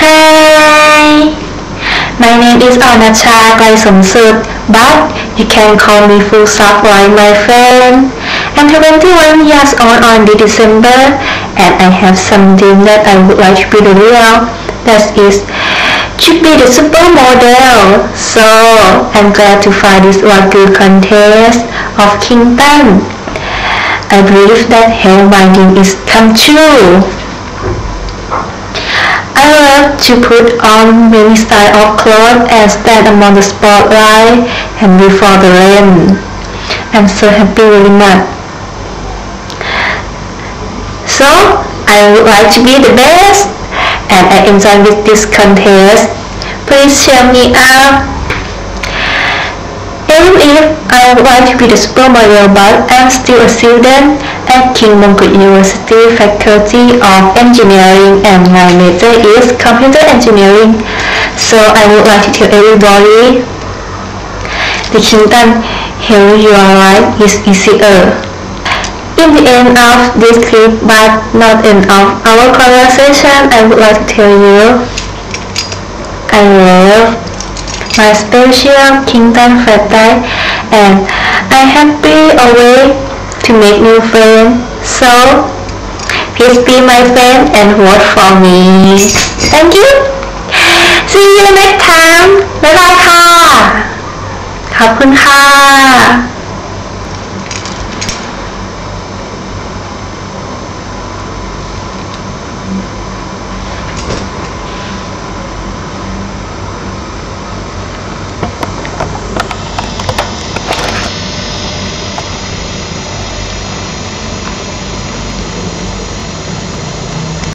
Hi, my name is Anacha Klaisomsut, but you can call me full stop like my friend. I'm 21 years old on the December, and I have something that I would like to be the real. That is, to be the supermodel. So I'm glad to find this Wagyu contest of Kingdom. I believe that my dream is come true. To put on many style of clothes and stand among the spotlight and before the rain. I'm so happy very much. So I would like to be the best and I enjoy with this contest. Please cheer me up. Even if I would like to be the supermodel but I'm still a student at King Mongkut University Faculty of Engineering and my major is Computer Engineering. So I would like to tell everybody the kingdom here your life is easier. In the end of this clip but not end of our conversation I would like to tell you I love my special kingdom birthday and I'm happy away to make new friends. So please be my friend and vote for me. Thank you. See you next time. บ๊ายบายค่ะ ขอบคุณค่ะ